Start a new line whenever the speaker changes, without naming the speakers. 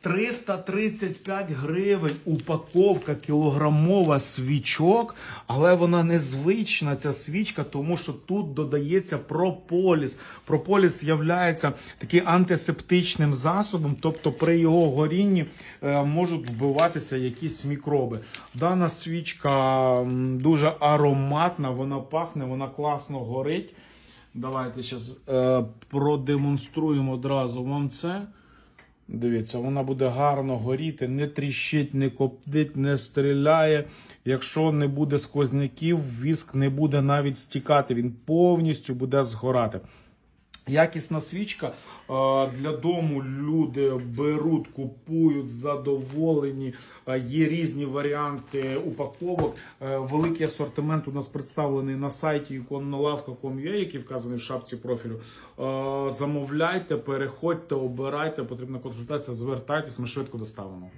335 гривень упаковка кілограмова свічок, але вона незвична, ця свічка, тому що тут додається прополіс. Прополіс є таким антисептичним засобом, тобто при його горінні е, можуть вбиватися якісь мікроби. Дана свічка дуже ароматна, вона пахне, вона класно горить. Давайте зараз е, продемонструємо одразу вам це. Дивіться, вона буде гарно горіти, не тріщить, не коптить, не стріляє. Якщо не буде сквозняків, віск не буде навіть стікати, він повністю буде згорати. Якісна свічка е, для дому люди беруть, купують задоволені. Е, Є різні варіанти упаковок. Е, Великий асортимент у нас представлений на сайті iconnolavka.com.ua, який вказаний в шапці профілю. Замовляйте, переходьте, обирайте. Потрібна консультація. Звертайтесь, ми швидко доставимо.